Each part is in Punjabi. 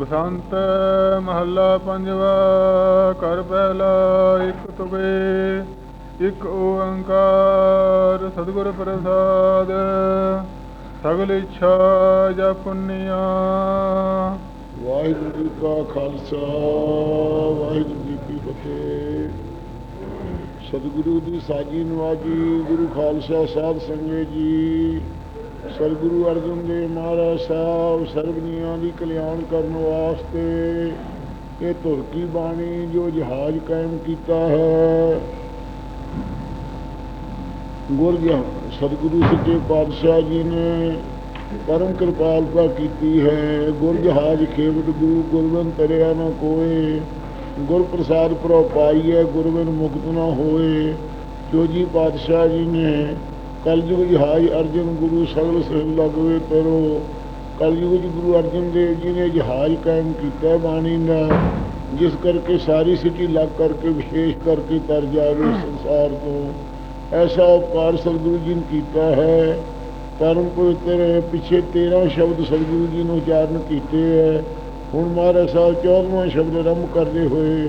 ਬਸੰਤ ਮਹੱਲਾ ਪੰਜਵਾ ਕਰ ਪਹਿਲਾ, ਇੱਕ ਤੁਗੇ, ਇੱਕ ਓੰਕਾਰ, ਸਤਿਗੁਰ ਪ੍ਰਸਾਦ, ਸਗਲ ਇੱਛਾ ਜਾਂ ਵਾਹਿਗੁਰੂ ਜੀ ਕਾ ਖਾਲਸਾ, ਵਾਹਿਗੁਰੂ ਜੀ ਕੀ ਫਤਿਹ। ਸਤਿਗੁਰੂ ਦੀ ਸਾਜੀ ਨਵਾਜੀ ਗੁਰੂ ਖਾਲਸਾ ਸਾਹਿਬ ਸੰਗਤ ਜੀ ਸਤਿਗੁਰੂ ਅਰਜਨ ਦੇਵ ਮਹਾਰਾਜ ਸਾਹਿਬ ਸਰਬਨੀਆਂ ਦੀ ਕਲਿਆਣ ਕਰਨ ਵਾਸਤੇ ਇਹ ਧੁਰ ਕੀ ਬਾਣੀ ਜੋ ਜਹਾਜ਼ ਕਾਇਮ ਕੀਤਾ ਹੈ? ਗੁਰ ਸਤਿਗੁਰੂ ਸੱਚੇ ਪਾਤਸ਼ਾਹ ਜੀ ਨੇ ਪਰਮ ਕਿਰਪਾਲਤਾ ਕੀਤੀ ਹੈ। ਗੁਰ ਜਹਾਜ ਖੇਵਟ ਗੁਰੂ ਗੁਰਬਨ ਤਰਿਆ ਨਾ ਕੋਏ। ਗੁਰ ਪ੍ਰਸਾਦ ਪ੍ਰੋ ਪਾਈਐ ਗੁਰਬਨ ਮੁਕਤ ਨਾ ਹੋਏ। ਜੋ ਜੀ ਪਾਤਸ਼ਾਹ ਜੀ ਨੇ ਕਲਯੁਗ ਜਹਾਜ ਅਰਜਨ ਗੁਰੂ ਸਗਲ ਸਿਰ ਲਗਵੇ ਤਰੋ ਕਲਯੁਗ ਜੀ ਗੁਰੂ ਅਰਜਨ ਦੇਵ ਜੀ ਨੇ ਜਹਾਜ ਕਾਇਮ ਕੀਤਾ ਬਾਣੀ ਦਾ ਜਿਸ ਕਰਕੇ ਸਾਰੀ ਸਿਟੀ ਲੱਗ ਕਰਕੇ, ਵਿਸ਼ੇਸ਼ ਕਰਕੇ ਤਰ ਜਾਵੇ ਸੰਸਾਰ ਤੋਂ। ਐਸਾ ਉਪਕਾਰ ਸਤਿਗੁਰੂ ਜੀ ਨੇ ਕੀਤਾ ਹੈ। ਪਰਮ ਪਵਿੱਤਰ ਹੈ। ਪਿਛੇ 13 ਸ਼ਬਦ ਸਤਿਗੁਰੂ ਜੀ ਨੇ ਉਚਾਰਨ ਕੀਤੇ ਹੈ। ਹੁਣ ਮਹਾਰਾਜ ਸਾਹਿਬ 14ਵਾਂ ਸ਼ਬਦ ਆਰੰਭ ਕਰਦੇ ਹੋਏ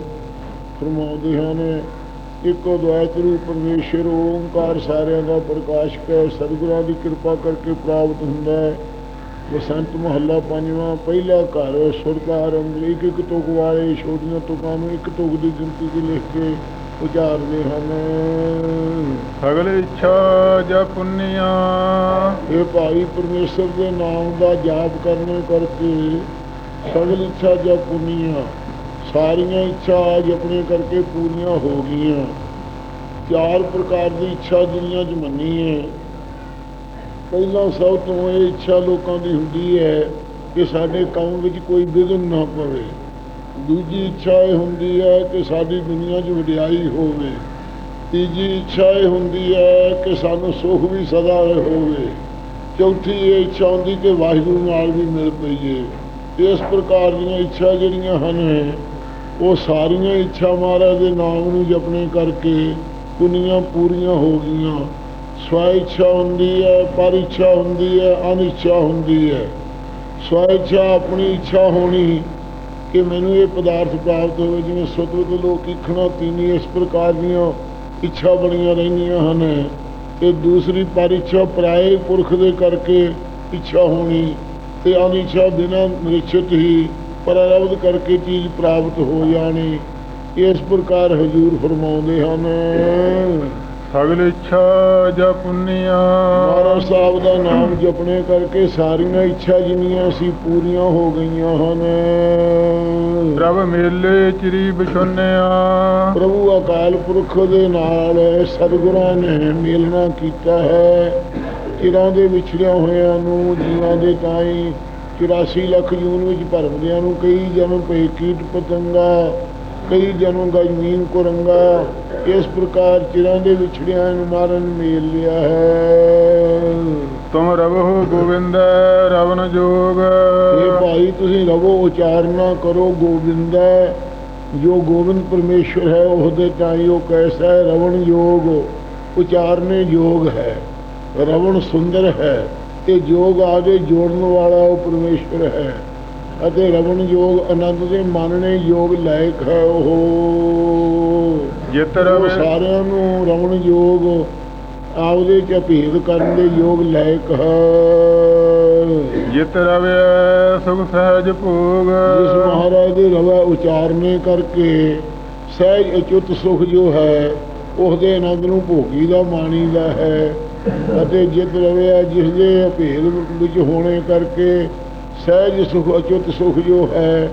ਫਰਮਾਉਂਦੇ ਹਨ ਇੱਕੋ ਦੁਆਇਤ ਰੂਪ ਪਰਮੇਸ਼ਰ ਓੰਕਾਰ ਸਾਰਿਆਂ ਦਾ ਪ੍ਰਕਾਸ਼ਕ ਹੈ ਸਤਿਗੁਰਾਂ ਦੀ ਕਿਰਪਾ ਕਰਕੇ ਪ੍ਰਾਪਤ ਹੁੰਦਾ ਹੈ। ਬਸੰਤ ਮਹੱਲਾ ਪੰਜਵਾਂ ਪਹਿਲਾ ਘਰ ਸੁਰਕਾਰ ਅੰਦਰ ਇੱਕ ਤੁਕ ਵਾਲੇ ਛੋਟੀਆਂ ਤੁਕਾਂ ਨੂੰ ਇੱਕ ਤੁਕ ਦੀ ਗਿਣਤੀ ਦੀ ਲਿਖ ਕੇ ਉਚਾਰਦੇ ਹਨ। ਸਗਲ ਇੱਛਾ ਜਾਂ ਪੁੰਨਿਆ। ਇਹ ਭਾਈ ਪਰਮੇਸ਼ਰ ਦੇ ਨਾਮ ਦਾ ਜਾਪ ਕਰਨੇ ਕਰਕੇ ਸਗਲ ਇੱਛਾ ਜਾਂ ਪੁੰਨੀਆਂ। ਸਾਰੀਆਂ ਇੱਛਾ ਅੱਜ ਆਪਣੇ ਕਰਕੇ ਪੂਰੀਆਂ ਹੋ ਗਈਆਂ। ਚਾਰ ਪ੍ਰਕਾਰ ਦੀ ਇੱਛਾ ਦੁਨੀਆ 'ਚ ਮੰਨੀ ਹੈ। ਪਹਿਲਾਂ ਸਭ ਤੋਂ ਇਹ ਇੱਛਾ ਲੋਕਾਂ ਦੀ ਹੁੰਦੀ ਹੈ ਕਿ ਸਾਡੇ ਕੰਮ ਵਿੱਚ ਕੋਈ ਵਿਘਨ ਨਾ ਪਵੇ। ਦੂਜੀ ਇੱਛਾ ਇਹ ਹੁੰਦੀ ਹੈ ਕਿ ਸਾਡੀ ਦੁਨੀਆ 'ਚ ਵਡਿਆਈ ਹੋਵੇ। ਤੀਜੀ ਇੱਛਾ ਇਹ ਹੁੰਦੀ ਹੈ ਕਿ ਸਾਨੂੰ ਸੁੱਖ ਵੀ ਸਦਾ ਹੋਵੇ। ਚੌਥੀ ਇਹ ਇੱਛਾ ਹੁੰਦੀ ਕਿ ਵਾਹਿਗੁਰੂ ਨਾਲ ਵੀ ਮਿਲ ਪਈਏ। ਇਸ ਪ੍ਰਕਾਰ ਦੀਆਂ ਇੱਛਾ ਜਿਹੜੀਆਂ ਹਨ ਉਹ ਸਾਰੀਆਂ ਇੱਛਾ ਮਹਾਰਾਜ ਦੇ ਨਾਮ ਨੂੰ ਜਪਣੇ ਕਰਕੇ ਪੁੰਨੀਆਂ ਪੂਰੀਆਂ ਹੋ ਗਈਆਂ। ਸਵੈ ਇੱਛਾ ਹੁੰਦੀ ਹੈ ਪਰ ਇੱਛਾ ਹੁੰਦੀ ਹੈ, ਅਨਿੱਛਾ ਹੁੰਦੀ ਹੈ। ਸਵੈ ਇੱਛਾ ਆਪਣੀ ਇੱਛਾ ਹੋਣੀ ਕਿ ਮੈਨੂੰ ਇਹ ਪਦਾਰਥ ਪ੍ਰਾਪਤ ਹੋਵੇ, ਜਿਵੇਂ ਸੁਤਵਤ ਲੋਕ ਇਖਣਾ ਤੀਨੀ ਇਸ ਪ੍ਰਕਾਰ ਦੀਆਂ ਇੱਛਾ ਬਣੀਆਂ ਰਹਿੰਦੀਆਂ ਹਨ। ਤੇ ਦੂਸਰੀ ਪਰ ਇੱਛਾ ਪਰਾਏ ਪੁਰਖ ਦੇ ਕਰਕੇ ਇੱਛਾ ਹੋਣੀ ਤੇ ਅਨਿੱਛਾ ਬਿਨਾਂ ਨਿਸ਼ਚਿਤ ਹੀ ਪ੍ਰਾਰਬਧ ਕਰਕੇ ਚੀਜ਼ ਪ੍ਰਾਪਤ ਹੋ ਜਾਣੀ ਇਸ ਪ੍ਰਕਾਰ ਹਜੂਰ ਫਰਮਾਉਂਦੇ ਹਨ। ਸਗਲ ਇੱਛਾ ਜਾਂ ਪੁੰਨਿਆ ਮਹਾਰਾਜ ਸਾਹਿਬ ਦਾ ਨਾਮ ਜਪਣੇ ਕਰਕੇ ਸਾਰੀਆਂ ਇੱਛਾ ਜਿੰਨੀਆਂ ਸੀ ਪੂਰੀਆਂ ਹੋ ਗਈਆਂ ਹਨ। ਪ੍ਰਭ ਮੇਲੇ ਚਿਰੀ ਬਿਛੁੰਨਿਆ ਪ੍ਰਭੂ ਅਕਾਲ ਪੁਰਖ ਦੇ ਨਾਲ ਸਤਿਗੁਰਾਂ ਨੇ ਮੇਲਣਾ ਕੀਤਾ ਹੈ। ਚਿਰਾਂ ਦੇ ਵਿਛੜਿਆ ਹੋਇਆਂ ਨੂੰ ਜੀਵਾਂ ਦੇ ਤਾਈ 84 ਲੱਖ ਜੂਨ ਵਿੱਚ ਭਰਮਦਿਆਂ ਨੂੰ ਕਈ ਜਨਮ ਪਏ ਕੀਟ ਪਤੰਗਾ ਕਈ ਜਨਮ ਗਜਮੀਨ ਕੁਰੰਗਾ। ਇਸ ਪ੍ਰਕਾਰ ਚਿਰਾਂ ਦੇ ਵਿਛੜਿਆਂ ਨੂੰ ਮਾਰਨ ਮੇਲ ਲਿਆ ਹੈ। ਤੁਮ ਰਵਹੁ ਗੋਬਿੰਦ ਰਵਨ ਜੋਗ। ਇਹ ਭਾਈ ਤੁਸੀਂ ਰਵੋ ਉਚਾਰਨਾ ਕਰੋ ਗੋਬਿੰਦ ਜੋ ਗੋਬਿੰਦ ਪਰਮੇਸ਼ਰ ਹੈ ਉਹਦੇ ਤਾਈ ਉਹ ਕੈਸਾ ਹੈ? ਰਵਣ ਯੋਗ ਉਚਾਰਨੇ ਯੋਗ ਹੈ। ਰਵਣ ਸੁੰਦਰ ਹੈ। ਤੇ ਜੋਗ ਆਗੇ ਜੋੜਨ ਵਾਲਾ ਉਹ ਪਰਮੇਸ਼ਰ ਹੈ ਅਤੇ ਰਵਣ ਯੋਗ ਆਨੰਦ ਦੇ ਮੰਨਣੇ ਯੋਗ ਲਾਇਕ ਹੈ ਉਹ। ਜਿਤ ਉਹ ਰਵੇ ਸਾਰਿਆਂ ਨੂੰ ਰਵਣ ਯੋਗ ਆਪਦੇ ਚ ਭੇਦ ਕਰਨ ਦੇ ਯੋਗ ਲਾਇਕ ਹੈ। ਜਿਤ ਰਵੇ ਸੁਖ ਸਹਿਜ ਭੋਗ। ਜਿਸ ਮਹਾਰਾਜ ਦੇ ਰਵਾ ਉਚਾਰਨੇ ਕਰਕੇ ਸਹਿਜ ਅਚੁੱਤ ਸੁਖ ਜੋ ਹੈ ਉਸ ਦੇ ਆਨੰਦ ਨੂੰ ਭੋਗੀ ਦਾ ਮਾਣੀ ਦਾ ਹੈ। ਅਤੇ ਜਿਤ ਰਵਿਆ ਜਿਸ ਦੇ ਭੇਦ ਵਿੱਚ ਹੋਣੇ ਕਰਕੇ ਸਹਿਜ ਸੁਖ ਅਚੁੱਤ ਸੁਖ ਜੋ ਹੈ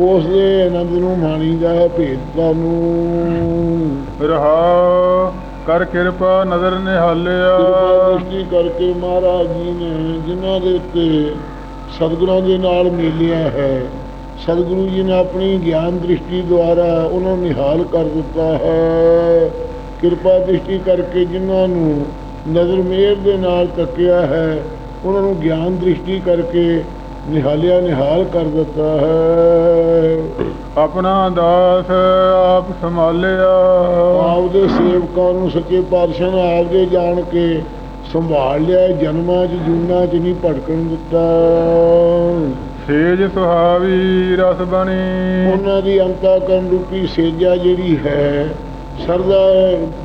ਉਸ ਦੇ ਆਨੰਦ ਨੂੰ ਮਾਣੀ ਦਾ ਹੈ ਭੇਦਤਾ ਨੂੰ। ਰਹਾ ਕਰ ਕਿਰਪਾ ਨਦਰ ਕਿਰਪਾ ਨਿਹਾਲਿਆ ਦ੍ਰਿਸ਼ਟੀ ਕਰਕੇ ਮਹਾਰਾਜ ਜੀ ਨੇ ਜਿਨ੍ਹਾਂ ਦੇ ਉੱਤੇ ਸਤਿਗੁਰਾਂ ਦੇ ਨਾਲ ਮਿਲਿਆ ਹੈ ਸਤਿਗੁਰੂ ਜੀ ਨੇ ਆਪਣੀ ਗਿਆਨ ਦ੍ਰਿਸ਼ਟੀ ਦੁਆਰਾ ਉਹਨਾਂ ਨੂੰ ਨਿਹਾਲ ਕਰ ਦਿੱਤਾ ਹੈ। ਕਿਰਪਾ ਦ੍ਰਿਸ਼ਟੀ ਕਰਕੇ ਜਿਨ੍ਹਾਂ ਨੂੰ ਨਜ਼ਰ ਮੇਰ ਦੇ ਨਾਲ ਤੱਕਿਆ ਹੈ ਉਹਨਾਂ ਨੂੰ ਗਿਆਨ ਦ੍ਰਿਸ਼ਟੀ ਕਰਕੇ ਨਿਹਾਲਿਆ ਨਿਹਾਲ ਕਰ ਦਿੱਤਾ ਹੈ। ਆਪਣਾ ਦਾਸ ਆਪ ਸੰਭਾਲਿਆ। ਆਪਦੇ ਸੇਵਕਾਂ ਨੂੰ ਸੱਚੇ ਪਾਤਸ਼ਾਹ ਨੇ ਆਪਦੇ ਜਾਣ ਕੇ ਸੰਭਾਲ ਲਿਆ ਜਨਮਾਂ 'ਚ ਜੂਨਾਂ 'ਚ ਨਹੀਂ ਭਟਕਣ ਦਿੱਤਾ। ਸੇਜ ਸੁਹਾਵੀ ਰਸ ਬਣੀ। ਉਹਨਾਂ ਦੀ ਅੰਤਾਕਰਨ ਰੂਪੀ ਸੇਜਾ ਜਿਹੜੀ ਹੈ ਸਰਦਾ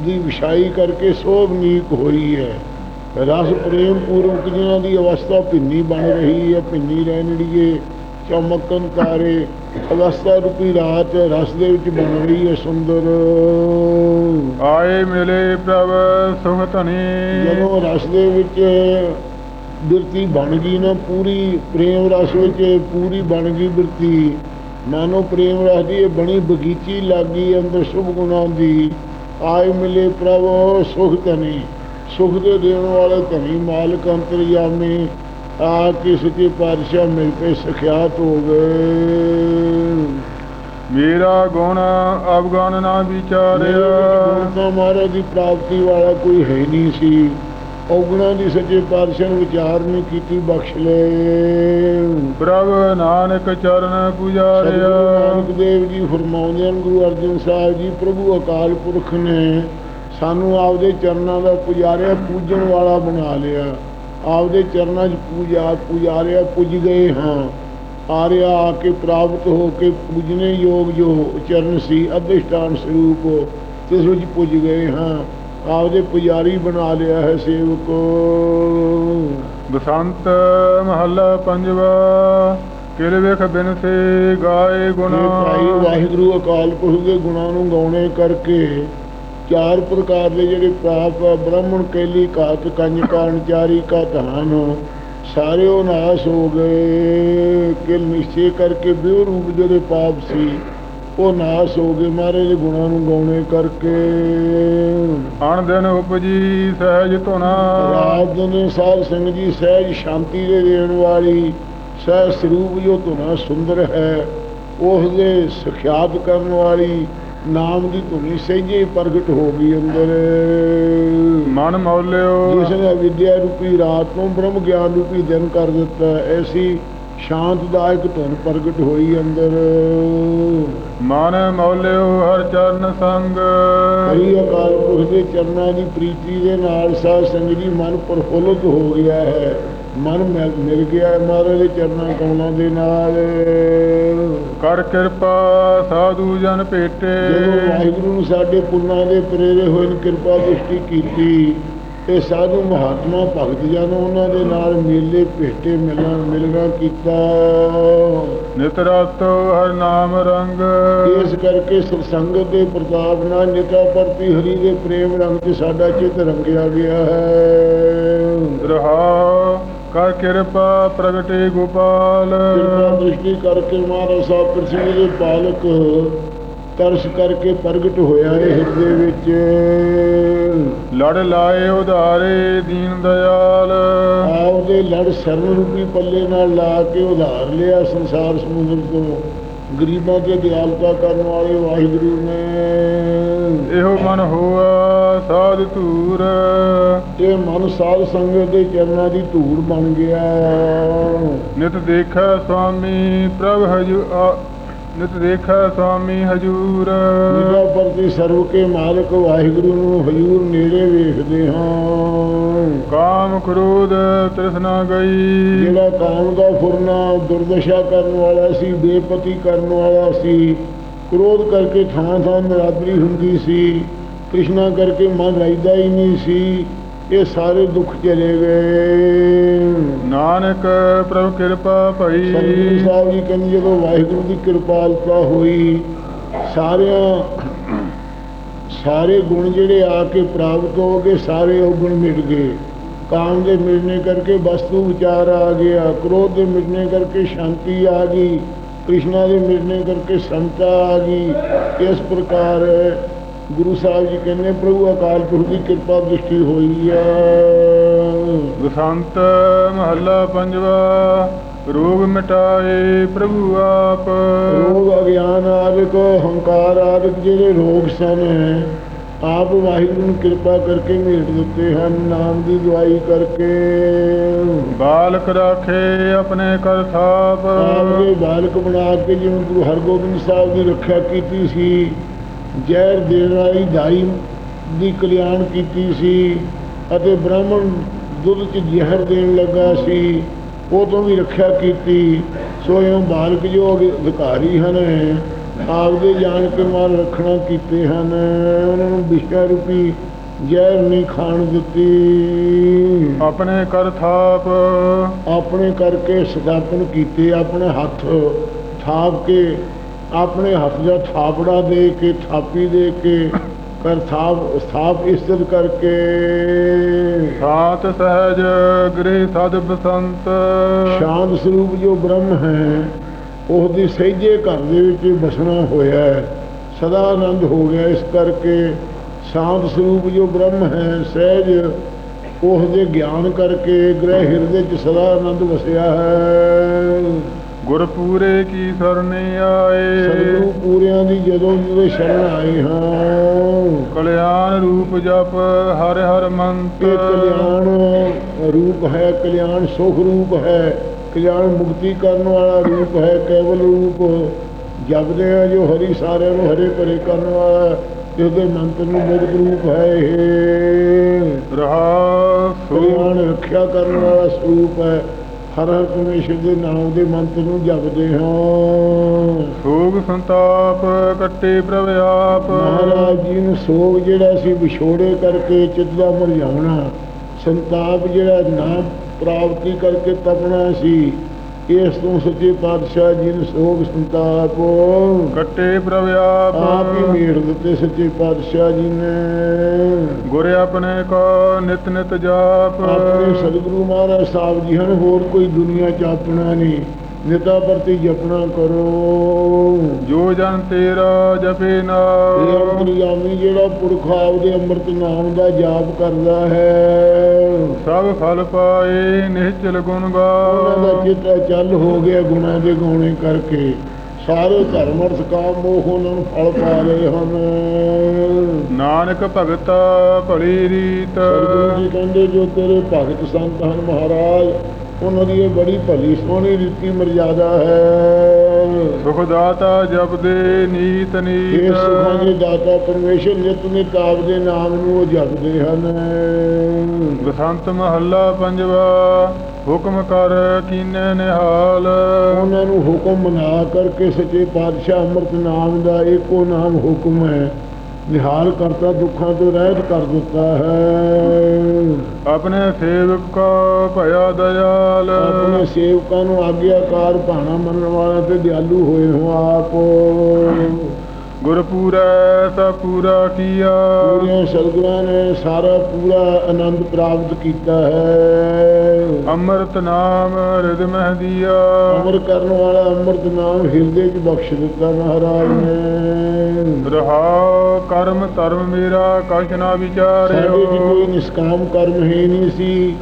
ਦੀ ਵਿਛਾਈ ਕਰਕੇ ਸੋਭਨੀਕ ਹੋਈ ਹੈ। ਰਸ ਪ੍ਰੇਮ ਪੂਰਵਕ ਜਿਨ੍ਹਾਂ ਦੀ ਅਵਸਥਾ ਭਿੰਨੀ ਬਣ ਰਹੀ ਹੈ ਭਿੰਨੀ ਰਹਿਣੜੀਏ ਚਮਕਨ ਤਾਰੇ ਅਵਸਥਾ ਰੂਪੀ ਰਾਤ ਰਸ ਦੇ ਵਿੱਚ ਬਣ ਰਹੀ ਹੈ ਸੁੰਦਰ। ਆਏ ਮਿਲੇ ਪ੍ਰਭ ਸੁਖ ਧਨੀ। ਜਦੋਂ ਰਸ ਦੇ ਵਿੱਚ ਬਿਰਤੀ ਬਣ ਗਈ ਨਾ ਪੂਰੀ ਪ੍ਰੇਮ ਰਸ ਵਿੱਚ ਪੂਰੀ ਬਣ ਗਈ ਬਿਰਤੀ। ਮਾਨੋ ਪ੍ਰੇਮ ਰਸ ਦੀ ਇਹ ਬਣੀ ਬਗੀਚੀ ਲੱਗੀ ਅੰਦਰ ਸ਼ੁਭ ਗੁਣਾਂ ਦੀ। ਆਏ ਮਿਲੇ ਪ੍ਰਭ ਸੁਖ ਧਨੀ ਸੁਖ ਦੇ ਦੇਣ ਵਾਲੇ ਧਨੀ ਮਾਲਕ ਅੰਤਰਯਾਮੀ ਆ ਕੇ ਸੱਚੇ ਪਾਤਸ਼ਾਹ ਮਿਲ ਕੇ ਸਖਿਆਤ ਹੋ ਗਏ ਮੇਰਾ ਗੁਣ ਅਵਗਣ ਨਾ ਵਿਚਾਰਿਆ। ਗੁਰਤਾ ਮਹਾਰਾਜ ਦੀ ਪ੍ਰਾਪਤੀ ਵਾਲਾ ਕੋਈ ਹੈ ਨਹੀਂ ਸੀ। ਔਗਣਾ ਦੀ ਸੱਚੇ ਪਾਤਸ਼ਾਹ ਨੇ ਵਿਚਾਰ ਨਹੀਂ ਕੀਤੀ ਬਖਸ਼ ਲੈ। ਪ੍ਰਭ ਨਾਨਕ ਚਰਨ ਪੁਜਾਰਿਆ। ਨਾਨਕ ਦੇਵ ਜੀ ਫਰਮਾਉਂਦੇ ਹਨ ਗੁਰੂ ਅਰਜਨ ਸਾਹਿਬ ਜੀ ਪ੍ਰਭੂ ਅਕਾਲ ਪੁਰਖ ਨੇ ਸਾਨੂੰ ਆਪਦੇ ਚਰਨਾਂ ਦਾ ਪੁਜਾਰਿਆ ਪੂਜਣ ਵਾਲਾ ਬਣਾ ਲਿਆ। ਆਪਦੇ ਚਰਨਾਂ 'ਚ ਪੂਜਾ ਪੁਜਾਰਿਆ ਪੁੱਜ ਗਏ ਹਾਂ। ਆਰਿਆ ਆ ਕੇ ਪ੍ਰਾਪਤ ਹੋ ਕੇ ਪੂਜਨੇ ਯੋਗ ਜੋ ਚਰਨ ਸੀ ਅਧਿਸ਼ਟਾਨ ਸਰੂਪ ਤਿਸ ਵਿੱਚ ਪੁੱਜ ਗਏ ਹਾਂ। ਆਪਦੇ ਪੁਜਾਰੀ ਬਣਾ ਲਿਆ ਹੈ ਸੇਵਕ। ਬਸੰਤ ਮਹੱਲਾ ਪੰਜਵਾ ਕਿਲ ਵੇਖ ਬਿਨ ਸੇ ਗਾਏ ਗੁਣ ਭਾਈ ਵਾਹਿਗੁਰੂ ਅਕਾਲ ਪੁਰਖ ਦੇ ਗੁਣਾਂ ਨੂੰ ਗਾਉਣੇ ਕਰਕੇ ਚਾਰ ਪ੍ਰਕਾਰ ਦੇ ਜਿਹੜੇ ਪਾਪ ਬ੍ਰਾਹਮਣ ਕੇਲੀ ਘਾਤ ਕੰਜ ਕਾਰਨਚਾਰੀ ਕਾ ਧਾਨ ਸਾਰੇ ਉਹ ਨਾਸ ਹੋ ਗਏ। ਕਿ ਨਿਸ਼ਚੇ ਕਰਕੇ ਬਿਉ ਰੂਪ ਜਿਹੜੇ ਪਾਪ ਸੀ ਉਹ ਨਾਸ ਹੋ ਗਏ ਮਹਾਰਾਜ ਦੇ ਗੁਣਾਂ ਨੂੰ ਗਾਉਣੇ ਕਰਕੇ। ਅਣ ਦਿਨ ਉਪਜੀ ਸਹਿਜ ਧੁਨਾ। ਰਾਤ ਦਿਨ ਸਾਧ ਸਿੰਘ ਜੀ ਸਹਿਜ ਸ਼ਾਂਤੀ ਦੇ ਦੇਣ ਵਾਲੀ ਸਹਿਜ ਸਰੂਪ ਜੋ ਧੁਨਾ ਸੁੰਦਰ ਹੈ ਉਸ ਦੇ ਸਖਿਆਤ ਕਰਨ ਵਾਲੀ ਨਾਮ ਦੀ ਧੁਨੀ ਸਹਿਜੇ ਪ੍ਰਗਟ ਹੋ ਗਈ ਅੰਦਰ। ਮਨ ਮੌਲਿਓ। ਜਿਸ ਨੇ ਵਿਦਿਆ ਰੂਪੀ ਰਾਤ ਨੂੰ ਬ੍ਰਹਮ ਗਿਆਨ ਰੂਪੀ ਦਿਨ ਕਰ ਦਿੱਤਾ ਐਸੀ ਸ਼ਾਂਤਦਾਇਕ ਧੁਨ ਪ੍ਰਗਟ ਹੋਈ ਅੰਦਰ। ਮਨ ਮੌਲਿਓ ਹਰ ਚਰਨ ਸੰਗ। ਹਰੀ ਅਕਾਲ ਪੁਰਖ ਦੇ ਚਰਨਾਂ ਦੀ ਪ੍ਰੀਤੀ ਦੇ ਨਾਲ ਸਾਧ ਸੰਗਤ ਜੀ ਮਨ ਪ੍ਰਫੁੱਲਤ ਹੋ ਗਿਆ ਹੈ। ਮਨ ਮਿਲ ਗਿਆ ਹੈ ਮਹਾਰਾਜ ਦੇ ਚਰਨਾਂ ਕਮਲਾਂ ਦੇ ਨਾਲ। ਕਰ ਕਿਰਪਾ ਸਾਧੂ ਜਨ ਭੇਟੇ। ਜਦੋਂ ਵਾਹਿਗੁਰੂ ਨੂੰ ਸਾਡੇ ਪੁੰਨਾਂ ਦੇ ਪ੍ਰੇਰੇ ਹੋਏ ਨੇ ਕਿਰਪਾ ਦ੍ਰਿਸ਼ਟੀ ਕੀਤੀ ਤੇ ਸਾਧੂ ਮਹਾਤਮਾ ਭਗਤ ਜਨ ਉਹਨਾਂ ਦੇ ਨਾਲ ਮੇਲੇ ਭੇਟੇ ਮਿਲਣ ਮਿਲਣਾ ਕੀਤਾ। ਨਿਤ ਰਾਤੋ ਹਰ ਨਾਮ ਰੰਗ। ਇਸ ਕਰਕੇ ਸਤਸੰਗਤ ਦੇ ਪ੍ਰਤਾਪ ਨਾਲ ਨਿਤਾ ਪ੍ਰਤੀ ਹਰੀ ਦੇ ਪ੍ਰੇਮ ਰੰਗ 'ਚ ਸਾਡਾ ਚਿੱਤ ਰੰਗਿਆ ਗਿਆ ਹੈ। ਰਹਾ ਕਰ ਕਿਰਪਾ ਪ੍ਰਗਟੇ ਗੋਪਾਲ। ਕਿਰਪਾ ਦ੍ਰਿਸ਼ਟੀ ਕਰਕੇ ਮਹਾਰਾਜ ਸਾਹਿਬ ਪ੍ਰਸਿੱਧ ਦੇ ਪਾਲਕ ਤਰਸ ਕਰਕੇ ਪ੍ਰਗਟ ਹੋਇਆ ਹੈ ਹਿਰਦੇ ਵਿੱਚ। ਲੜ ਲਾਏ ਉਧਾਰੇ ਦੀਨ ਦਇਆਲ। ਆਪਦੇ ਲੜ ਸਰਨ ਰੂਪੀ ਪੱਲੇ ਨਾਲ ਲਾ ਕੇ ਉਧਾਰ ਲਿਆ ਸੰਸਾਰ ਸਮੁੰਦਰ ਤੋਂ। ਗਰੀਬਾਂ ਤੇ ਦਿਆਲਤਾ ਕਰਨ ਵਾਲੇ ਵਾਹਿਗੁਰੂ ਨੇ। ਇਹੋ ਮਨ ਹੋਆ ਸਾਧ ਧੂਰ। ਇਹ ਮਨ ਸਾਧ ਸੰਗਤ ਦੇ ਚਰਨਾਂ ਦੀ ਧੂੜ ਬਣ ਗਿਆ। ਨਿਤ ਦੇਖੈ ਸੁਆਮੀ ਪ੍ਰਭ ਹਜੂ ਆ- ਨਿਤ ਦੇਖੈ ਸੁਆਮੀ ਹਜੂਰ। ਨਿਗਾ ਪ੍ਰਤੀ ਸਰਵ ਕੇ ਮਾਲਕ ਵਾਹਿਗੁਰੂ ਨੂੰ ਹਜੂਰ ਨੇੜੇ ਵੇਖਦੇ ਹਾਂ। ਕਾਮ ਕ੍ਰੋਧ ਤ੍ਰਿਸ਼ਨਾ ਗਈ। ਜਿਹੜਾ ਕਾਮ ਦਾ ਫੁਰਨਾ ਦੁਰਦਸ਼ਾ ਕਰਨ ਵਾਲਾ ਸੀ ਬੇਪਤੀ ਕਰਨ ਵਾਲਾ ਸੀ ਕ੍ਰੋਧ ਕਰਕੇ ਥਾਂ ਥਾਂ ਨਰਾਦਰੀ ਹੁੰਦੀ ਸੀ ਕ੍ਰਿਸ਼ਨਾ ਕਰਕੇ ਮਨ ਰਹਿਦਾ ਹੀ ਨਹੀਂ ਸੀ ਇਹ ਸਾਰੇ ਦੁੱਖ ਚਲੇ ਗਏ। ਨਾਨਕ ਪ੍ਰਭ ਕਿਰਪਾ ਭਈ। ਸਤਿਗੁਰੂ ਸਾਹਿਬ ਜੀ ਕਹਿੰਦੇ ਜਦੋਂ ਵਾਹਿਗੁਰੂ ਦੀ ਕਿਰਪਾਲਤਾ ਹੋਈ ਸਾਰਿਆਂ ਸਾਰੇ ਗੁਣ ਜਿਹੜੇ ਆ ਕੇ ਪ੍ਰਾਪਤ ਹੋ ਗਏ ਸਾਰੇ ਉਹ ਗੁਣ ਮਿਟ ਗਏ। ਕਾਮ ਦੇ ਮਿਲਣੇ ਕਰਕੇ ਵਸਤੂ ਵਿਚਾਰ ਆ ਗਿਆ ਕ੍ਰੋਧ ਦੇ ਮਿਲਣੇ ਕਰਕੇ ਸ਼ਾਂਤੀ ਆ ਗਈ ਕ੍ਰਿਸ਼ਨਾ ਦੇ ਮਿਲਣੇ ਕਰਕੇ ਸਮਤਾ ਆ ਗਈ। ਇਸ ਪ੍ਰਕਾਰ ਗੁਰੂ ਸਾਹਿਬ ਜੀ ਕਹਿੰਦੇ ਪ੍ਰਭੂ ਅਕਾਲ ਪੁਰਖ ਦੀ ਕਿਰਪਾ ਦ੍ਰਿਸ਼ਟੀ ਹੋਈ ਆ। ਬਸੰਤ ਮਹੱਲਾ ਪੰਜਵਾ ਰੋਗ ਮਿਟਾਏ ਪ੍ਰਭੂ ਆਪ। ਰੋਗ ਅਗਿਆਨ ਆਦਿਕ ਹੰਕਾਰ ਆਦਿਕ ਜਿਹੜੇ ਰੋਗ ਸਨ ਆਪ ਵਾਹਿਗੁਰੂ ਨੂੰ ਕਿਰਪਾ ਕਰਕੇ ਮੇਟ ਦਿੱਤੇ ਹਨ ਨਾਮ ਦੀ ਦਵਾਈ ਕਰਕੇ। ਬਾਲਕ ਰਾਖੇ ਆਪਣੇ ਕਰ ਥਾਪ। ਆਪ ਦੇ ਬਾਲਕ ਬਣਾ ਕੇ ਜਿਵੇਂ ਗੁਰੂ ਹਰਗੋਬਿੰਦ ਸਾਹਿਬ ਦੀ ਰੱਖਿਆ ਕੀਤੀ ਸੀ ਜ਼ਹਿਰ ਦੇਣ ਵਾਲੀ ਦਾਈ ਦੀ ਕਲਿਆਣ ਕੀਤੀ ਸੀ ਅਤੇ ਬ੍ਰਾਹਮਣ ਦੁੱਧ 'ਚ ਜ਼ਹਿਰ ਦੇਣ ਲੱਗਾ ਸੀ ਉਹ ਤੋਂ ਵੀ ਰੱਖਿਆ ਕੀਤੀ। ਸੋ ਇਹ ਬਾਲਕ ਜੋ ਅਧਿਕਾਰੀ ਹਨ ਆਪਦੇ ਜਾਣ ਕੇ ਮਾਲ ਰੱਖਣਾ ਕੀਤੇ ਹਨ। ਉਹਨਾਂ ਨੂੰ ਵਿਸ਼ਾ ਰੂਪੀ ਜ਼ਹਿਰ ਨਹੀਂ ਖਾਣ ਦਿੱਤੀ। ਆਪਣੇ ਕਰ ਥਾਪ। ਆਪਣੇ ਕਰਕੇ ਸਥਾਪਨ ਕੀਤੇ ਆਪਣੇ ਹੱਥ ਥਾਪ ਕੇ ਆਪਣੇ ਹੱਥ ਦਾ ਥਾਪੜਾ ਦੇ ਕੇ ਥਾਪੀ ਦੇ ਕੇ ਕਰ ਥਾਪ ਸਥਾਪ ਇਸਤਤ ਕਰਕੇ। ਸਾਤ ਸਹਿਜ ਗ੍ਰਹਿ ਸਦ ਬਸੰਤ। ਸ਼ਾਂਤ ਸਰੂਪ ਜੋ ਬ੍ਰਹਮ ਹੈ ਉਸ ਦੀ ਸਹਿਜੇ ਘਰ ਦੇ ਵਿੱਚ ਬਸਣਾ ਹੋਇਆ ਹੈ। ਸਦਾ ਆਨੰਦ ਹੋ ਗਿਆ ਇਸ ਕਰਕੇ। ਸ਼ਾਂਤ ਸਰੂਪ ਜੋ ਬ੍ਰਹਮ ਹੈ ਸਹਿਜ ਉਸ ਦੇ ਗਿਆਨ ਕਰਕੇ ਗ੍ਰਹਿ ਹਿਰਦੇ ਚ ਸਦਾ ਆਨੰਦ ਵਸਿਆ ਹੈ। ਗੁਰ ਪੂਰੇ ਕੀ ਸਰਨੇ ਆਏ? ਸਤਿਗੁਰੂ ਪੂਰਿਆਂ ਦੀ ਜਦੋਂ ਜਿਹਦੇ ਸ਼ਰਨ ਆਏ ਹਾਂ। ਕਲਿਆਣ ਰੂਪ ਜਪ ਹਰ ਹਰ ਮੰਤ ਇਹ ਕਲਿਆਣ ਰੂਪ ਹੈ ਕਲਿਆਣ ਸੁਖ ਰੂਪ ਹੈ ਕਲਿਆਣ ਮੁਕਤੀ ਕਰਨ ਵਾਲਾ ਰੂਪ ਹੈ ਕੇਵਲ ਰੂਪ। ਜਪਦੇ ਆ ਜੋ ਹਰੀ ਸਾਰਿਆਂ ਨੂੰ ਹਰੇ ਭਰੇ ਕਰਨ ਵਾਲਾ ਜਿਸ ਦੇ ਮੰਤਰ ਨੂੰ ਮੁਕਤ ਰੂਪ ਹੈ ਇਹ। ਰਹਾ ਸੋ ਕਲਿਆਣ ਰੱਖਿਆ ਕਰਨ ਵਾਲਾ ਸਰੂਪ ਹੈ ਹਰ ਹਰ ਪਰਮੇਸ਼ਰ ਦੇ ਨਾਮ ਦੇ ਮੰਤਰ ਨੂੰ ਜਪਦੇ ਹਾਂ। ਸੋਗ ਸੰਤਾਪ ਕੱਟੇ ਪ੍ਰਭ ਆਪ। ਮਹਾਰਾਜ ਜੀ ਨੂੰ ਸੋਗ ਜਿਹੜਾ ਸੀ ਵਿਛੋੜੇ ਕਰਕੇ ਚਿੱਤ ਦਾ ਮੁਰਝਾਉਣਾ ਸੰਤਾਪ ਜਿਹੜਾ ਨਾਮ ਪ੍ਰਾਪਤੀ ਕਰਕੇ ਤਪਣਾ ਸੀ ਇਸ ਤੋਂ ਸੱਚੇ ਪਾਤਸ਼ਾਹ ਜੀ ਨੂੰ ਸੋਗ ਸੰਤਾਪ ਕੱਟੇ ਪ੍ਰਭ ਆਪ। ਆਪ ਹੀ ਮੇੜ ਦਿੱਤੇ ਸੱਚੇ ਪਾਤਸ਼ਾਹ ਜੀ ਨੇ। ਗੁਰ ਆਪਣੇ ਕੋ ਨਿਤ ਨਿਤ ਜਾਪ। ਆਪਣੇ ਸਤਿਗੁਰੂ ਮਹਾਰਾਜ ਸਾਹਿਬ ਜੀ ਹਨ ਹੋਰ ਕੋਈ ਦੁਨੀਆ ਚ ਆਪਣਾ ਨਹੀਂ। ਨਿਤਾ ਪ੍ਰਤੀ ਜਪਣਾ ਕਰੋ। ਜੋ ਜਨ ਤੇਰਾ ਜਪੇ ਇਹ ਨਾਮ ਅੰਤਰਯਾਮੀ ਜਿਹੜਾ ਪੁਰਖ ਆਪਦੇ ਅੰਮ੍ਰਿਤ ਨਾਮ ਦਾ ਜਾਪ ਕਰਦਾ ਹੈ। ਸਭ ਫਲ ਪਾਏ ਨਿਹਚਲ ਗੁਣ ਉਹਨਾਂ ਦਾ ਗਾ ਚਿੱਤ ਚੱਲ ਹੋ ਗਿਆ ਗੁਨਾਹ ਦੇ ਗਾਉਣੇ ਕਰਕੇ। ਸਾਰੇ ਧਰਮ ਅਰਥ ਕਾਮ ਮੋਹ ਉਹਨਾਂ ਨੂੰ ਫਲ ਪਾ ਰਹੇ ਹਨ। ਨਾਨਕ ਭਗਤ ਭਲੀ ਰੀਤ। ਸਤਿਗੁਰੂ ਜੀ ਕਹਿੰਦੇ ਜੋ ਤੇਰੇ ਭਗਤ ਸੰਤ ਹਨ ਮਹਾਰਾਜ ਉਹਨਾਂ ਦੀ ਇਹ ਬੜੀ ਭਲੀ ਸੋਹਣੀ ਰੀਤੀ ਮਰਜ਼ਾਦਾ ਹੈ। ਸੁਖ ਦਾਤਾ ਜਪਦੇ ਨੀਤ ਇਹ ਨੀਤ ਸੁਖਾਂ ਦੇ ਦਾਤਾ ਪਰਮੇਸ਼ਰ ਨਿਤ ਨਿਤ ਆਪਦੇ ਨਾਮ ਨੂੰ ਉਹ ਜਪਦੇ ਹਨ। ਬਸੰਤ ਮਹੱਲਾ ਪੰਜਵਾ ਹੁਕਮ ਕਰ ਕੀਨੇ ਨਿਹਾਲ। ਉਹਨਾਂ ਨੂੰ ਹੁਕਮ ਬਣਾ ਕਰਕੇ ਸੱਚੇ ਪਾਤਸ਼ਾਹ ਅੰਮ੍ਰਿਤ ਨਾਮ ਦਾ ਇੱਕੋ ਨਾਮ ਹੁਕਮ ਹੈ। ਨਿਹਾਲ ਕਰਤਾ ਦੁੱਖਾਂ ਤੋਂ ਰਹਿਤ ਕਰ ਦਿੱਤਾ ਹੈ। ਆਪਣੇ ਸੇਵਕ ਕੋ ਭਇਆ ਦਇਆਲ। ਆਪਣੇ ਸੇਵਕਾਂ ਨੂੰ ਆਗਿਆਕਾਰ ਭਾਣਾ ਮੰਨਣ ਵਾਲਾ ਤੇ ਦਿਆਲੂ ਹੋਏ ਹੋ ਆਪ। ਗੁਰ ਪੂਰੈ ਤਾ ਪੂਰਾ ਕੀਆ। ਪੂਰੀਆਂ ਸਤਿਗੁਰਾਂ ਨੇ ਸਾਰਾ ਪੂਰਾ ਆਨੰਦ ਪ੍ਰਾਪਤ ਕੀਤਾ ਹੈ। ਅੰਮ੍ਰਿਤ ਨਾਮ ਰਿਦ ਮਹਦੀਆ ਅਮਰ ਕਰਨ ਵਾਲਾ ਅੰਮ੍ਰਿਤ ਨਾਮ ਹਿਰਦੇ 'ਚ ਬਖਸ਼ ਦਿੱਤਾ ਮਹਾਰਾਜ ਨੇ। ਰਹਾ ਕਰਮ ਧਰਮ ਮੇਰਾ ਕਛ ਨਾ ਸਾਡੇ 'ਚ ਵਿਚਾਰਿਓ ਕੋਈ ਨਿਸ਼ਕਾਮ ਕਰਮ ਹੈ ਨਹੀਂ ਸੀ।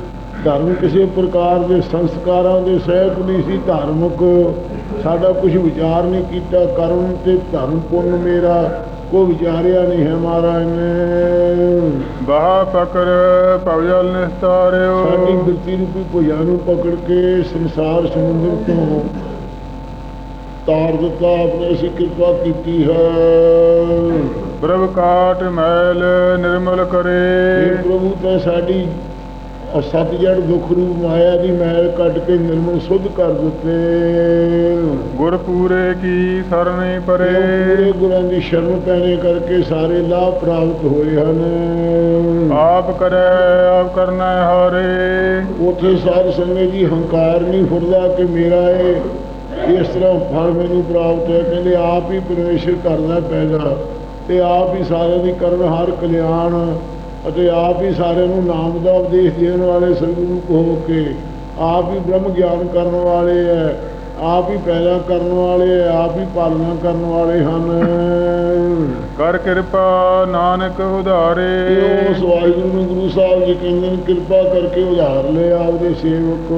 ਧਰਮ ਕਿਸੇ ਪ੍ਰਕਾਰ ਦੇ ਸੰਸਕਾਰਾਂ ਦੇ ਸਹਿਤ ਨਹੀਂ ਸੀ ਧਾਰਮਿਕ। ਸਾਡਾ ਕੁਝ ਵਿਚਾਰ ਨਹੀਂ ਕੀਤਾ ਕਰਮ ਤੇ ਧਰਮ ਪੁੰਨ ਮੇਰਾ ਕੋ ਵਿਚਾਰਿਆ ਨਹੀਂ ਹੈ ਮਹਾਰਾਜ ਨੇ। ਬਹਾ ਫਕਰ ਭਵਜਲ ਨਿਸਤਾਰਿਓ। ਸਾਡੀ ਬਿਰਤੀ ਰੂਪੀ ਭੁਜਾ ਨੂੰ ਪਕੜ ਕੇ ਸੰਸਾਰ ਸਮੁੰਦਰ ਤੋਂ ਤਾਰ ਦਿੱਤਾ ਆਪਣੇ ਅਸੀਂ ਕਿਰਪਾ ਕੀਤੀ ਹੈ। ਪ੍ਰਭ ਕਾਟ ਮੈਲ ਨਿਰਮਲ ਕਰੇ। ਪ੍ਰਭੂ ਤਾਂ ਸਾਡੀ ਸਤ ਜੜ ਦੁੱਖ ਰੂਪ ਮਾਇਆ ਦੀ ਮੈਲ ਕੱਢ ਕੇ ਨਿਰਮਲ ਸੁਧ ਕਰ ਦਿੱਤੇ। ਗੁਰ ਪੂਰੇ ਕੀ ਸਰਨੇ ਪਰੇ। ਪੂਰੇ ਗੁਰਾਂ ਦੀ ਸ਼ਰਨ ਪੈਣੇ ਕਰਕੇ ਸਾਰੇ ਲਾਭ ਪ੍ਰਾਪਤ ਹੋਏ ਹਨ। ਆਪ ਕਰੇ ਆਪ ਕਰਨਾ ਹਾਰੇ। ਉਥੇ ਸਾਧ ਸੰਗਤ ਜੀ ਹੰਕਾਰ ਨਹੀਂ ਫੁਰਦਾ ਕਿ ਮੇਰਾ ਇਹ ਇਸ ਤਰ੍ਹਾਂ ਫਲ ਮੈਨੂੰ ਪ੍ਰਾਪਤ ਹੈ ਕਹਿੰਦੇ ਆਪ ਹੀ ਪਰਮੇਸ਼ਰ ਕਰਦਾ ਪੈਦਾ ਤੇ ਆਪ ਹੀ ਸਾਰਿਆਂ ਦੀ ਕਰਨ ਹਰ ਕਲਿਆਣ ਅਤੇ ਆਪ ਹੀ ਸਾਰਿਆਂ ਨੂੰ ਨਾਮ ਦਾ ਉਪਦੇਸ਼ ਦੇਣ ਵਾਲੇ ਸਤਿਗੁਰੂ ਹੋ ਕੇ ਆਪ ਹੀ ਬ੍ਰਹਮ ਗਿਆਨ ਕਰਨ ਵਾਲੇ ਹੈ ਆਪ ਹੀ ਪੈਦਾ ਕਰਨ ਵਾਲੇ ਹੈ ਆਪ ਹੀ ਪਾਲਣਾ ਕਰਨ ਵਾਲੇ ਹਨ। ਕਰ ਕਿਰਪਾ ਨਾਨਕ ਉਧਾਰੇ। ਉਸ ਵਾਹਿਗੁਰੂ ਨੂੰ ਗੁਰੂ ਸਾਹਿਬ ਜੀ ਕਹਿੰਦੇ ਨੇ ਕਿਰਪਾ ਕਰਕੇ ਉਧਾਰ ਲੈ ਆਪਦੇ ਸੇਵਕ।